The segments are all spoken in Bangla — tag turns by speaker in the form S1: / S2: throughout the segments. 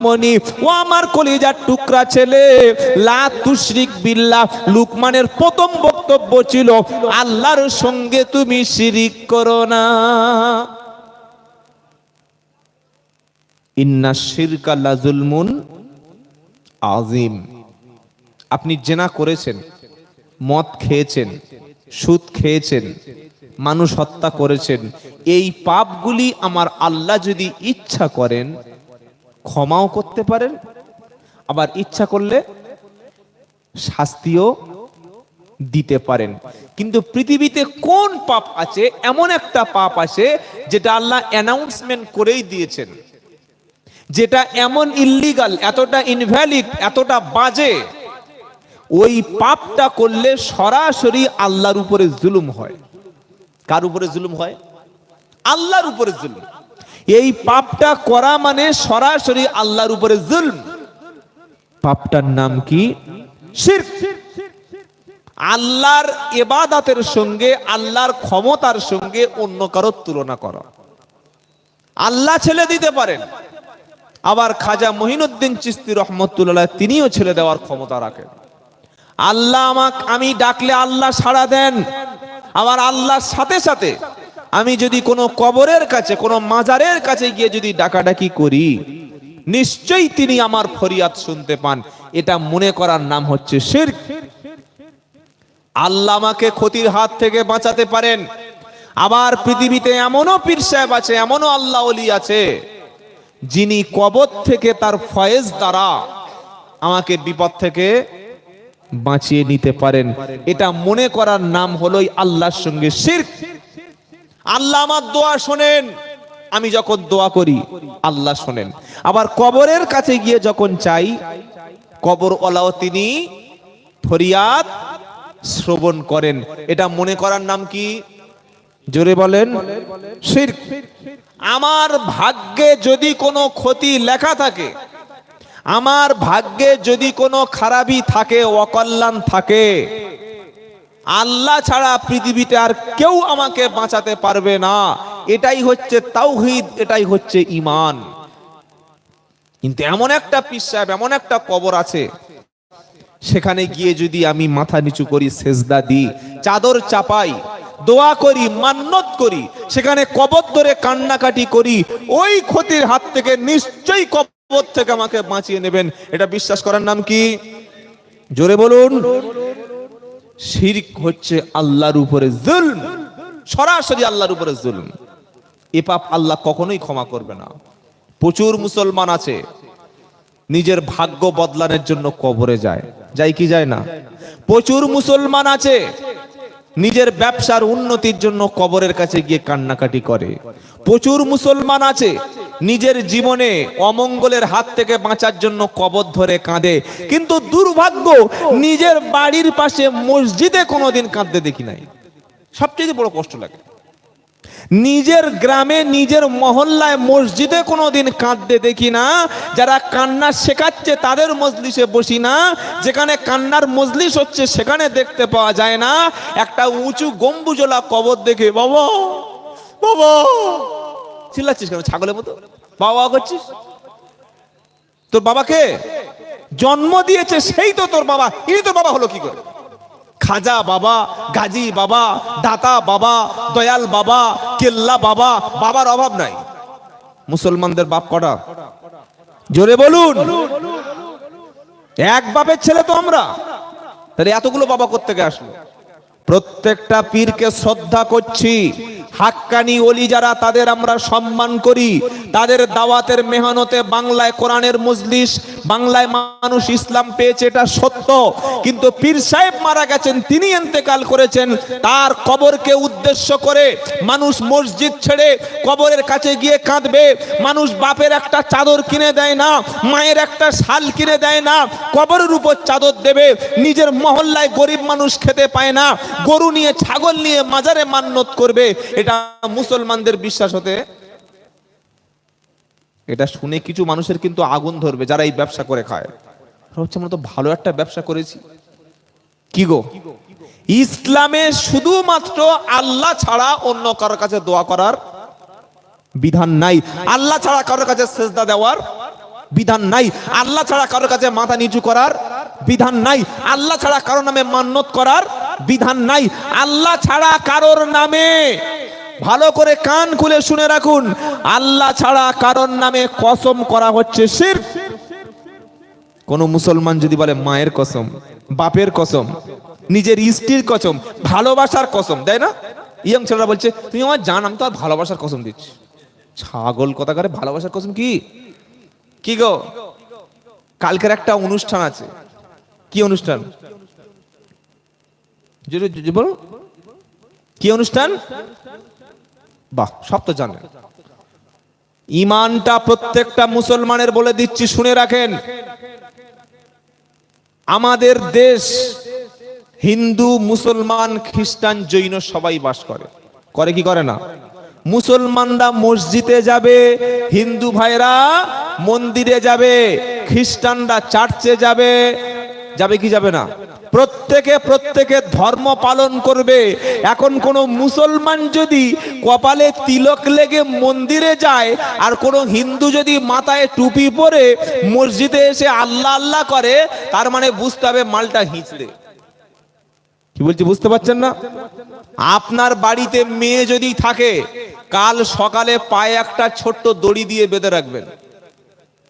S1: মনি, ও আমার কলিজার টুকরা ছেলে। লা তুশরিক বিল্লাহ, লুকমানের প্রথম বক্তব্য ছিল, আল্লাহর সঙ্গে তুমি শিরিক করো না। ইন্না শিরকা লাজুলমুন আজিম আপনি জেনা করেছেন, মদ খেয়েছেন, সুদ খেয়েছেন, মানুষ হত্যা করেছেন। এই পাপগুলি আমার আল্লাহ যদি ইচ্ছা করেন ক্ষমাও করতে পারেন, আবার ইচ্ছা করলে শাস্তিও দিতে পারেন। কিন্তু পৃথিবীতে কোন পাপ আছে? এমন একটা পাপ আছে যেটা আল্লাহ অ্যানাউন্সমেন্ট করেই দিয়েছেন। যেটা এমন ইল্লিগাল এতটা ইনভ্যালিড এতটা বাজে। ওই পাপটা করলে সরাসরি আল্লাহর উপরে জুলুম হয়। কার উপরে জুলুম হয়? আল্লাহর উপরে জুলুম। এই পাপটা করা মানে সরাসরি আল্লাহর উপরে জুলম। পাপটার নাম কি? আল্লাহর এবাদাতের সঙ্গে, আল্লাহর ক্ষমতার সঙ্গে অন্য কারোর তুলনা করা। আল্লাহ ছেলে দিতে পারেন। আবার খাজা মহিনুদ্দিন চিস্তি রহমতুল্লাহ তিনিও ছেলে দেওয়ার ক্ষমতা রাখেন। আল্লাহ আমাক আমি ডাকলে আল্লাহ সাড়া দেন। আবার আল্লাহর সাথে সাথে আমি যদি কোনো কবরের কাছে, কোনো মাজারের কাছে গিয়ে যদি ডাকাডাকি করি, নিশ্চয়ই তিনি আমার ফরিয়াদ শুনতে পান। এটা মনে করার নাম হচ্ছে শিরক। আল্লাহ আমাকে ক্ষতির হাত থেকে বাঁচাতে পারেন। আবার পৃথিবীতে এমনও পীর সাহেব আছে, এমনও আল্লাহ অলি আছে, যিনি কবর থেকে তার ফয়েজ দ্বারা আমাকে বিপদ থেকে বাঁচিয়ে নিতে পারেন। এটা মনে করার নাম হলোই আল্লাহর সঙ্গে শিরক। আল্লাহ আমার দোয়া শোনেন। আমি যখন দোয়া করি, আল্লাহ শোনেন। আবার কবরের কাছে গিয়ে যখন চাই কবর ওলাও তিনি ফরিয়াদ শ্রবণ করেন। এটা মনে করার নাম কি? জোরে বলেন। আমার ভাগ্যে যদি কোনো ক্ষতি লেখা থাকে, আমার ভাগ্যে যদি কোনো খারাপই থাকে, অকল্যাণ থাকে আল্লাহ ছাড়া পৃথিবীতে আর কেউ আমাকে বাঁচাতে পারবে না। এটাই হচ্ছে তাওহিদ, এটাই হচ্ছে ইমান কিন্তু এমন একটা পিসাব এমন একটা কবর আছে, সেখানে গিয়ে যদি আমি মাথা নিচু করি, সেজদা দিই, চাদর চাপাই, দোয়া করি, মান্নত করি, সেখানে কবর ধরে কান্নাকাটি করি, ওই ক্ষতির হাত থেকে নিশ্চয়ই কবর থেকে আমাকে বাঁচিয়ে নেবেন। এটা বিশ্বাস করার নাম কি? জোরে বলুন। শিরক হচ্ছে আল্লাহর উপরে জুলম। সরাসরি আল্লাহর উপরে জুলম। এ পাপ আল্লাহ কখনোই ক্ষমা করবে না। প্রচুর মুসলমান আছে, নিজের ভাগ্য বদলানোর জন্য কবরে যায়। যাই কি যায় না? প্রচুর মুসলমান আছে নিজের ব্যবসার উন্নতির জন্য কবরের কাছে গিয়ে কান্নাকাটি করে। প্রচুর মুসলমান আছে। নিজের জীবনে অমঙ্গলের হাত থেকে বাঁচার জন্য কবর ধরে কাঁদে। কিন্তু দুর্ভাগ্য, নিজের বাড়ির পাশে মসজিদে কোনোদিন কাঁদতে দেখি নাই। সবচেয়ে বড় কষ্ট লাগে। নিজের গ্রামে, নিজের মহল্লায় মসজিদে কোনোদিন কাঁদতে দেখি না। যারা কান্না শেখাচ্ছে তাদের মজলিসে বসি না। যেখানে কান্নার মজলিস হচ্ছে সেখানে দেখতে পাওয়া যায় না। একটা উঁচু গম্বুজলা কবর দেখে, বাবা বাবা, চিল্লাচ্ছিস কেন, ছাগলের মতো? বাবা করছিস? তোর বাবাকে জন্ম দিয়েছে সেই তো তোর বাবা, ইনি তোর বাবা হলো কি করে? খাজা বাবা, গাজী বাবা, দাতা বাবা, দয়াল বাবা, কেল্লা বাবা, বাবার অভাব নাই। মুসলমানদের বাপ কটা? জোরে বলুন। এক বাপের ছেলে তো আমরা। তাহলে এতগুলো বাবা করতে আসলো? প্রত্যেকটা পীরকে শ্রদ্ধা করছি। হাক্কানি অলি যারা তাদের আমরা সম্মান করি। তাদের দাওয়াতের মেহনতে বাংলায় কোরআনের মজলিস, বাংলায় মানুষ ইসলাম পেয়েছে, এটা সত্য। কিন্তু পীর সাহেব মারা গেছেন, তিনি এন্তেকাল করেছেন, তার কবরকে উদ্দেশ্য করে মানুষ মসজিদ ছেড়ে কবরের কাছে গিয়ে কাঁদবে। মানুষ বাপের একটা চাদর কিনে দেয় না, মায়ের একটা শাল কিনে দেয় না, কবরের উপর চাদর দেবে। নিজের মহল্লায় গরিব মানুষ খেতে পায় না, গরু নিয়ে, ছাগল নিয়ে মাজারে মান্নত করবে। এটা মুসলমানদের বিশ্বাস হতে, এটা শুনে কিছু মানুষের কিন্তু আগুন ধরবে যারা এই ব্যবসা করে খায়। হচ্ছে আমরা তো ভালো একটা ব্যবসা করেছি। কি গো? ইসলামে শুধুমাত্র আল্লাহ ছাড়া অন্য কারোর কাছে দোয়া করার বিধান নাই। আল্লাহ ছাড়া কারোর কাছে সেজদা দেওয়ার বিধান নাই। আল্লাহ ছাড়া কারোর কাছে মাথা নিচু করার বিধান নাই। আল্লাহ ছাড়া কারোর নামে মান্যত করার বিধান নাই। আল্লাহ ছাড়া কারোর নামে ভালো করে কান খুলে শুনে রাখুন। আল্লাহ ছাড়া কারণ নামে কসম করা হচ্ছে শির। কোন মুসলমান যদি বলে মায়ের কসম, বাপের কসম, নিজের স্ত্রীর কসম, ভালোবাসার কসম, তাই না? ইয়ং ছেলেরা বলছে, তুমি আমার জান, আমি তো আর ভালোবাসার কসম দিচ্ছি। ছাগল কথা করে, ভালোবাসার কসম কি? কি গো? কালকের একটা অনুষ্ঠান আছে। কি অনুষ্ঠান? বলো কি অনুষ্ঠান? বাহ, সব তো জানেন। ইমানটা প্রত্যেকটা মুসলমানের বলে দিচ্ছি, শুনে রাখেন। আমাদের দেশ হিন্দু, মুসলমান, খ্রিস্টান, জৈন সবাই বাস করে। করে কি করে না? মুসলমানরা মসজিদে যাবে, হিন্দু ভাইরা মন্দিরে যাবে, খ্রিস্টানরা চার্চে যাবে যাবে কি যাবে না? প্রত্যেকে প্রত্যেকে ধর্ম পালন করবে। এখন কোন মুসলমান যদি কপালে তিলক লেগে মন্দিরে যায়, আর কোন হিন্দু যদি মাথায় টুপি পরে মসজিদে এসে আল্লাহ আল্লাহ করে, তার মানে বুঝতে হবে মালটা হিঁচড়ে। কি বলছি, বুঝতে পারছেন না? আপনার বাড়িতে মেয়ে যদি থাকে, কাল সকালে পায়ে একটা ছোট্ট দড়ি দিয়ে বেঁধে রাখবেন।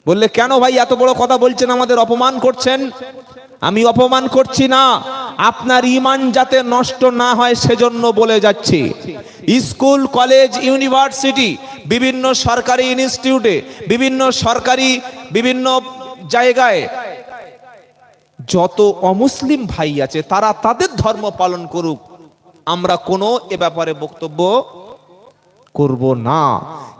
S1: বললে, কেন ভাই এত বড় কথা বলছেন? আমাদের অপমান করছেন। আমি অপমান করছি না। আপনার ইমান যাতে নষ্ট না হয় সেজন্য বলে যাচ্ছি। স্কুল, কলেজ, ইউনিভার্সিটি, বিভিন্ন সরকারি ইনস্টিটিউটে, বিভিন্ন সরকারি, বিভিন্ন জায়গায় যত অমুসলিম ভাই আছে, তারা তাদের ধর্ম পালন করুক। আমরা কোনো এ ব্যাপারে বক্তব্য করব না।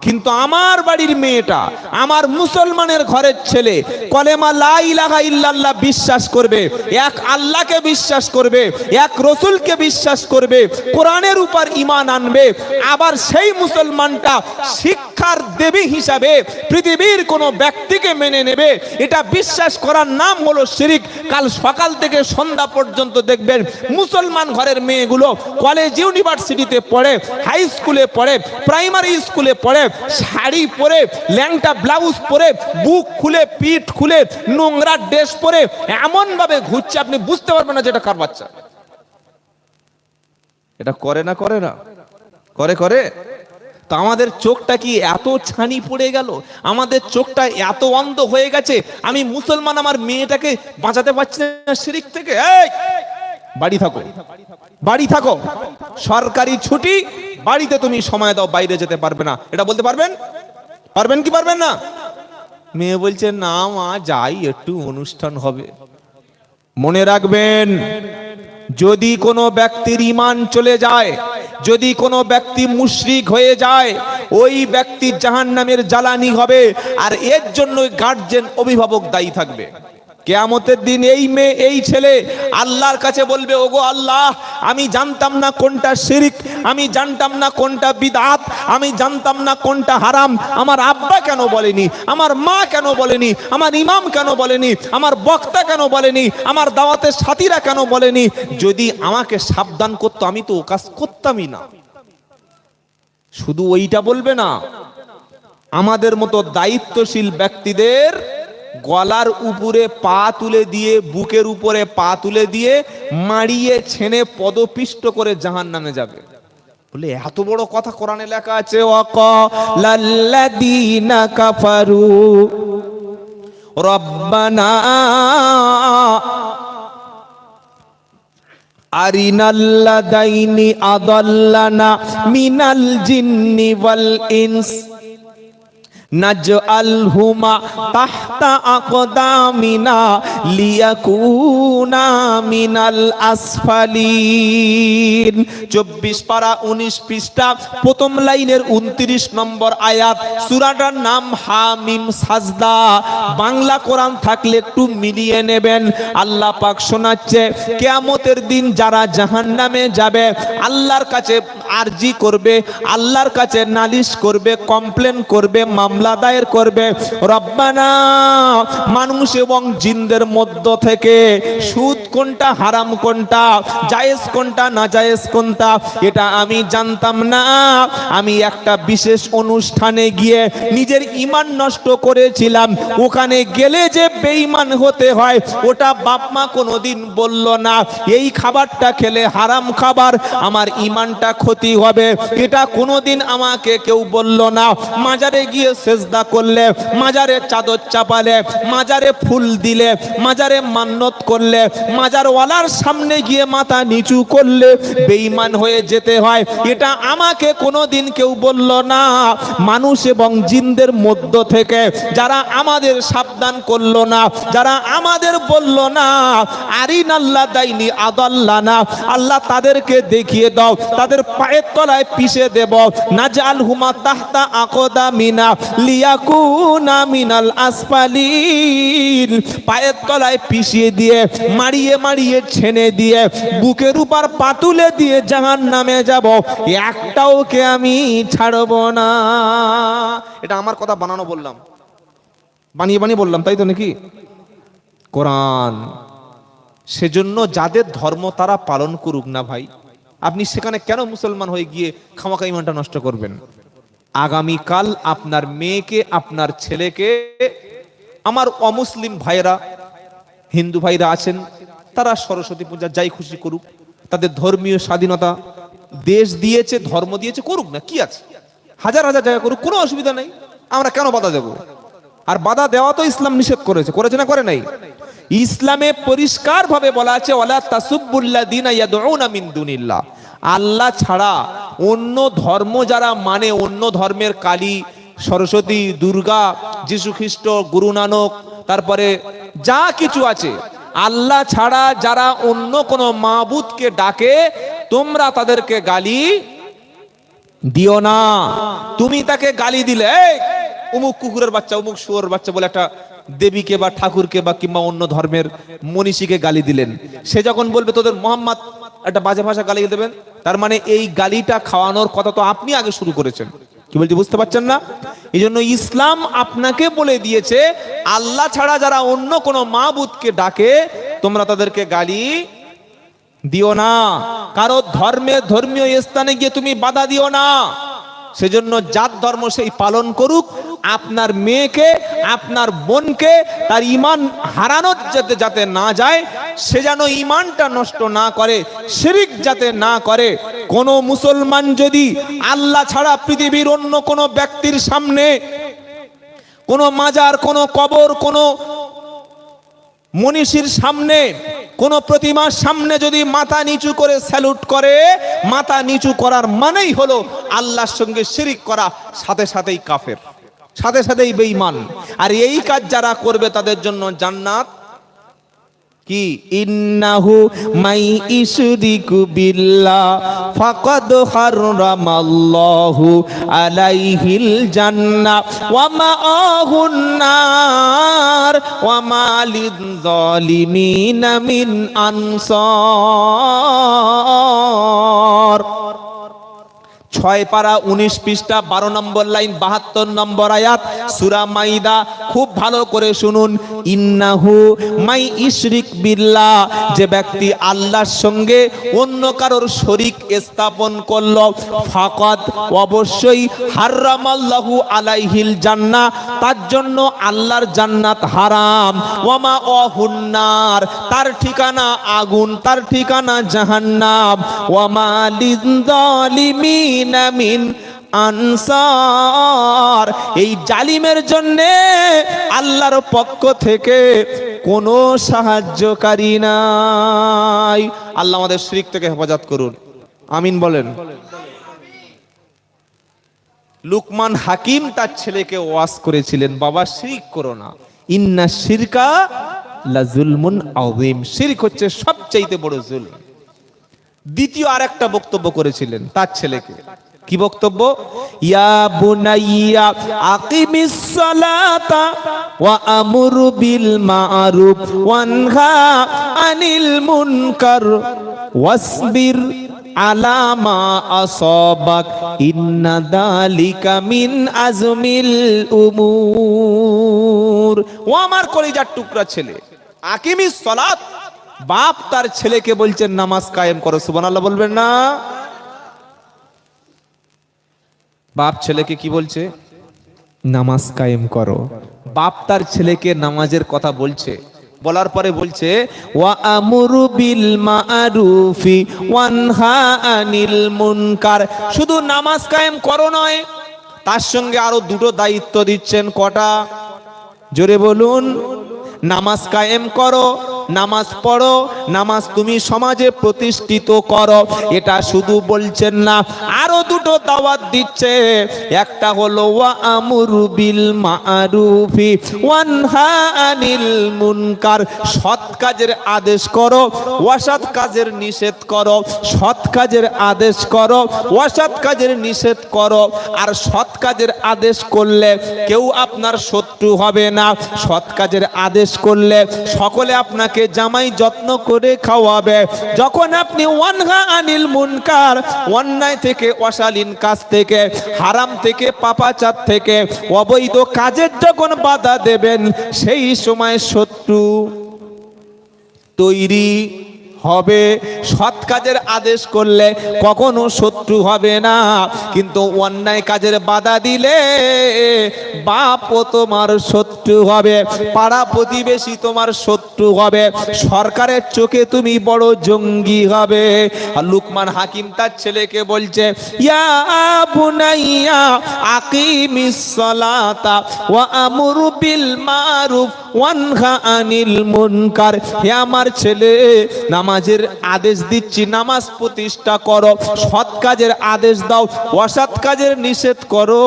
S1: কিন্তু আমার বাড়ির মেয়েটা, আমার মুসলমানের ঘরের ছেলে, কলেমা লা ইলাহা ইল্লাল্লাহ বিশ্বাস করবে, এক আল্লাহকে বিশ্বাস করবে, এক রসুলকে বিশ্বাস করবে, কোরআনের উপর ঈমান আনবে, আবার সেই মুসলমানটা শিক্ষার দেবী হিসাবে পৃথিবীর কোনো ব্যক্তিকে মেনে নেবে। এটা বিশ্বাস করার নাম হলো শিরিক। কাল সকাল থেকে সন্ধ্যা পর্যন্ত দেখবেন মুসলমান ঘরের মেয়েগুলো কলেজ ইউনিভার্সিটিতে পড়ে হাই স্কুলে পড়ে প্রাইমারি স্কুলে পড়ে শাড়ি পরে, ল্যাংটা ব্লাউজ পরে, বুক খুলে, পিঠ খুলে, নোংরা ড্রেস পরে এমন ভাবে ঘুরছে, আপনি বুঝতে পারবেন না যেটা কার বাচ্চা। এটা করে না করে না। করে করে। তো আমাদের চোখটা কি এত ছানি পড়ে গেল? আমাদের চোখটা এত অন্ধ হয়ে গেছে, আমি মুসলমান আমার মেয়েটাকে বাঁচাতে পারছি না শিরিক থেকে। বাড়ি থাকো। বাড়ি থাকো। সরকারি ছুটি বাড়িতে তুমি সময় দাও, বাইরে যেতে পারবে না। এটা বলতে পারবেন? পারবেন কি পারবেন না? মেয়ে বলছে, না মা, যাই, একটু অনুষ্ঠান হবে। মনে রাখবেন, যদি কোনো ব্যক্তির ইমান চলে যায়, যদি কোনো ব্যক্তি মুশরিক হয়ে যায়, ওই ব্যক্তির জাহান্নামের জ্বালানি হবে, আর এর জন্য গার্জেন অভিভাবক দায়ী থাকবে। কেয়ামতের দিন এই মেয়ে, এই ছেলে আল্লাহর কাছে বলবে, ওগো আল্লাহ, আমি জানতাম না কোনটা শিরিক, আমি জানতাম না কোনটা বিদাত, আমি জানতাম না কোনটা হারাম। আমার আব্বা কেন বলেনি? আমার মা কেন বলেনি? আমার ইমাম কেন বলেনি? আমার বক্তা কেন বলেনি? আমার দাওয়াতের সাথীরা কেন বলেনি? যদি আমাকে সাবধান করতো, আমি তো ও কাজ করতামই না। শুধু ওইটা বলবে না, আমাদের মতো দায়িত্বশীল ব্যক্তিদের গলার উপরে পা তুলে দিয়ে, বুকের উপরে পা তুলে দিয়ে মারিয়ে ছেনে পদপিষ্ট করে জাহান নামে যাবে। বলে, এত বড় কথা কোরআনে লেখা আছে ওয়াকালাল্লাযীনা কাফারু রব্বানা আরিনাল্লাদাইনি আদাল্লানা মিনাল জিন্নি ওয়াল ইনস নাজআলহুমা তাহতা আকদামিনা লিয়াকুনা মিনাল আসফালিন। 24 পারা 19 পৃষ্ঠা, প্রথম লাইনের 29 নম্বর আয়াত, সূরাটার নাম হামিম সাজদা। বাংলা কোরআন থাকলে একটু মিলিয়ে নেবেন। আল্লাহ পাক শোনাচ্ছে, কিয়ামতের দিন যারা জাহান্নামে যাবে, আল্লাহর কাছে আরজি করবে, আল্লাহর কাছে নালিশ করবে কমপ্লেন করবে, মামলা দায়ের করবে। রব্বানা, মানুষ এবং জিনদের মধ্য থেকে সুদ কোনটা, হারাম কোনটা, জায়েজ কোনটা না জায়েজ কোনটা, এটা আমি জানতাম না। আমি একটা বিশেষ অনুষ্ঠানে গিয়ে নিজের ইমান নষ্ট করেছিলাম। ওখানে গেলে যে বেঈমান হতে হয়, ওটা বাপ মা কোনোদিন বলল না, এই খাবারটা খেলে হারাম খাবার, আমার ইমানটা ক্ষতি হবে। এটা কোনোদিন আমাকে কেউ বলল না। মাজারে গিয়ে সেজদা করলে, মাজারে চাদর চাপালে, মাজারে ফুল দিলে, মাজারে মান্নত করলে, মাজারওয়ালার সামনে গিয়ে মাথা নিচু করলে বেঈমান হয়ে যেতে হয়। এটা আমাকে কোনোদিন কেউ বলল না। মানুষ এবং জিনদের মধ্য থেকে যারা আমাদের সাবধান করল না, যারা আমাদের বলল না, আরিন আল্লাহ দাইনি আদাল্লা না আল্লাহ তাদেরকে দেখিয়ে দাও, তাদের পায়ের তলায় পিষে দেব। নাজাল হুমা তাহতা আকদা মিনা, লিয়াকুনা মিনাল আসফালিন। পায়ের তলায় পিষিয়ে দিয়ে মারিয়ে মারিয়ে ছেনে দিয়ে, বুকের উপর পাতুলে দিয়ে জাহান নামে যাব। একটাও কে আমি ছাড়ব না। এটা আমার কথা বানানো বললাম। বানিয়ে বানিয়ে বললাম, তাই তো নাকি? কোরআন। সেজন্য যাদের ধর্ম তারা পালন করুক না ভাই। আপনি সেখানে কেন মুসলমান হয়ে গিয়ে খামাকা ইমানটা নষ্ট করবেন? আগামীকাল আপনার মেয়েকে, আপনার ছেলেকে, আমার অমুসলিম ভাইরা হিন্দু ভাইরা আছেন, তারা সরস্বতী পূজা যাই খুশি করুক, তাদের ধর্মীয় স্বাধীনতা দেশ দিয়েছে, ধর্ম দিয়েছে, করুক না, কি আছে? হাজার হাজার জায়গা করুক, কোনো অসুবিধা নেই, আমরা কেন বাধা দেব? আর বাধা দেওয়া তো ইসলাম নিষেধ করেছে করেছে না, করে নাই? ইসলামে পরিষ্কার ভাবে বলা আছে ওয়ালা তাসুবুল্লাহ দিনা ইয়াদউনা আল্লাহ ছাড়া অন্য ধর্ম যারা মানে অন্য ধর্মের কালী সরস্বতী দুর্গা যীশু খ্রিস্ট গুরু নানক তারপরে যা কিছু আছে আল্লাহ ছাড়া যারা অন্য কোনো মাবুদকে ডাকে তোমরা তাদেরকে গালি দিও না। তুমি তাকে গালি দিলে "এই, অমুক কুকুরের বাচ্চা অমুক শুয়োর বাচ্চা বলে একটা দেবীকে বা ঠাকুরকে বা কিংবা অন্য ধর্মের মনীষীকে গালি দিলেন। সে যখন বলবে, তোদের মোহাম্মদ একটা বাজে ভাষা গালি দেবেন? তার মানে এই গালিটা খাওয়ানোর কথা তো আপনি আগে শুরু করেছেন। কি বলছি, বুঝতে পারছেন না? এই জন্য ইসলাম আপনাকে বলে দিয়েছে, আল্লাহ ছাড়া যারা অন্য কোনো মাবুদকে ডাকে, তোমরা তাদেরকে গালি দিও না। কারও ধর্মে, ধর্মীয় স্থানে গিয়ে তুমি বাধা দিও না। সেজন্য জাত ধর্ম সেই পালন করুক। আপনার মেয়েকে, আপনার বোনকে, তার ইমান হারানোর যাতে যাতে না যায়, সে যেন ইমানটা নষ্ট না করে, শিরিক যাতে না করে। কোন মুসলমান যদি আল্লাহ ছাড়া পৃথিবীর অন্য কোনো ব্যক্তির সামনে কোনো মাজার, কোনো কবর, কোনো মনীষীর সামনে কোন প্রতিমার সামনে যদি মাথা নিচু করে স্যালুট করে, মাথা নিচু করার মানেই হলো আল্লাহর সঙ্গে শিরিক করা, সাথে সাথেই কাফের, সাথে সাথেই বেঈমান। আর এই কাজ যারা করবে তাদের জন্য জান্নাত। কি? ইন্নাহু মাই ইশরিকু বিল্লাহ, ফাকাদ হারামাল্লাহু আলাইহিল জান্নাহ, ওয়া মাআহুন নার, ওয়া মা লিয-যালিমিনা মিন আনসার। ছয় পারা উনিশ পৃষ্ঠা, বারো নম্বর লাইন, বাহাত্তর নম্বর আয়াত, সুরা মাইদা। খুব ভালো করে শুনুন। ইন্নাহু মাই ইশরিক বিল্লাহ। যে ব্যক্তি আল্লাহর সঙ্গে অন্য কারোর শরিক স্থাপন করল ফাকাত অবশ্যই হারামাল্লাহু আলাইহিল জান্নাহ। তার জন্য আল্লাহর জান্নাত হারাম। ওয়ামা অহুন্নার। তার ঠিকানা আগুন, তার ঠিকানা জাহান্নাম। ওয়ামা লিযালিমিনা মিন আনসার। এই জালিমের জন্যে আল্লাহর পক্ষ থেকে কোনো সাহায্যকারী নাই। আল্লাহ আমাদের শিরিক থেকে হেফাজত করুন। আমিন বলেন। লুকমান হাকিম তার ছেলেকে ওয়াজ করেছিলেন, বাবা, শিরিক করো না। ইন্না শিরকা লাজুলমুন আযীম। শিরক হচ্ছে সবচাইতে বড় জুলম। দ্বিতীয় আরেকটা বক্তব্য করেছিলেন তার ছেলেকে। কি বক্তব্য? ইয়া বুনাইয়া আকিমিস সালাতা ওয়া আমুর বিল মারুফ ওয়ানহা আনিল মুনকার ওয়াসবির আলামা আসবাক ইন্না দালিকা মিন আজমিল উমুর। ও আমার কলিজার টুকরা ছেলে, আকিমিস সালাত বাপ তার ছেলেকে বলছেন নামাজ কায়েম করো। সুবহানাল্লাহ বলবেন না। বাপ ছেলেকে কি বলছে? নামাজ কায়েম করো। বাপ তার ছেলেকে নামাজের কথা বলছে। বলার পরে বলছে, ওয়া ওয়ানহা শুধু নামাজ কায়েম করো নয়, তার সঙ্গে আরও দুটো দায়িত্ব দিচ্ছেন কটা? জোরে বলুন, নামাজ কায়েম করো। নামাজ পড়ো, নামাজ তুমি সমাজে প্রতিষ্ঠিত করো। এটা শুধু বলছেন না, আরও দুটো দাওয়াত দিচ্ছে। একটা হলো ওয়া আমরু বিল মারুফি ওয়ানহা আনিল মুনকার সৎ কাজের আদেশ করো, অসৎ কাজের নিষেধ করো। সৎ কাজের আদেশ করো, অসৎ কাজের নিষেধ করো। আর সৎ কাজের আদেশ করলে কেউ আপনার শত্রু হবে না। সৎ কাজের আদেশ করলে সকলে আপনাকে জামাই যত্ন করে খাওয়াবে। যখন আপনি ওয়ানহা আনিল মুনকার, অন্যায় থেকে, অশালীন কাজ থেকে, হারাম থেকে, পাপাচার থেকে, অবৈধ কাজের যখন বাধা দেবেন, সেই সময় শত্রু তৈরি হবে। সৎ কাজের আদেশ করলে কখনো শত্রু হবে না। কিন্তু অন্যায় কাজের বাধা দিলে বাপও তোমার শত্রু হবে, পাড়া প্রতিবেশী তোমার শত্রু হবে, সরকারের চোখে তুমি বড় জঙ্গি হবে। আর লুকমান হাকিম তার ছেলেকে বলছে, ইয়া বুনাইয়া আকিমিস সালাতা ওয়া আমরু বিল মারুফ ওয়ানহা আনিল মুনকার। হে আমার ছেলে, নামাজের আদেশ দিচ্ছি নামাজ প্রতিষ্ঠা করো, সৎ কাজের আদেশ দাও, অসৎ কাজের নিষেধ করো।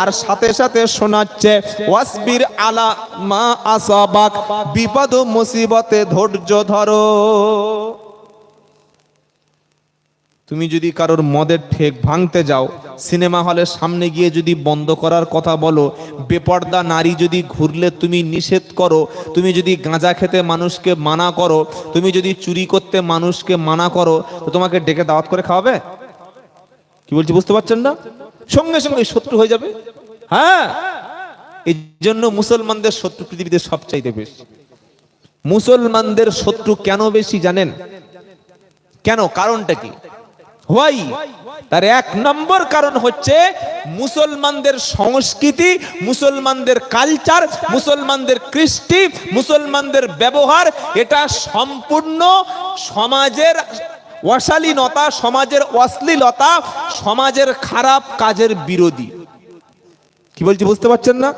S1: আর সাথে সাথে শোনাচ্ছে, ওয়াসবির আলা মা আসাবাক, বিপদ ও মুসিবতে ধৈর্য ধরো। তুমি যদি কারোর মদের ঠেক ভাঙতে যাও সিনেমা হলের সামনে গিয়ে যদি বন্ধ করার কথা বলো, বেপর্দা নারী যদি ঘুরলে তুমি নিষেধ করো, তুমি যদি গাঁজা খেতে মানুষকে মানা করো, তুমি যদি চুরি করতে মানুষকে মানা করো, তো তোমাকে ডেকে দাওয়াত করে খাওয়াবে? কি বলছি, বুঝতে পারছেন না? সঙ্গে সঙ্গে শত্রু হয়ে যাবে। হ্যাঁ। এই জন্য মুসলমানদের শত্রু পৃথিবীতে সবচাইতে বেশি। মুসলমানদের শত্রু কেন বেশি জানেন? কেন? কারণটা কি? হোয়াই? তার এক নম্বর কারণ হচ্ছে মুসলমানদের সংস্কৃতি, মুসলমানদের কালচার মুসলমানদের কৃষ্টি, মুসলমানদের ব্যবহার, এটা সম্পূর্ণ সমাজের অশালীনতা, সমাজের অশ্লীলতা, সমাজের খারাপ কাজের বিরোধী। কি বলছি বুঝতে পারছেন না?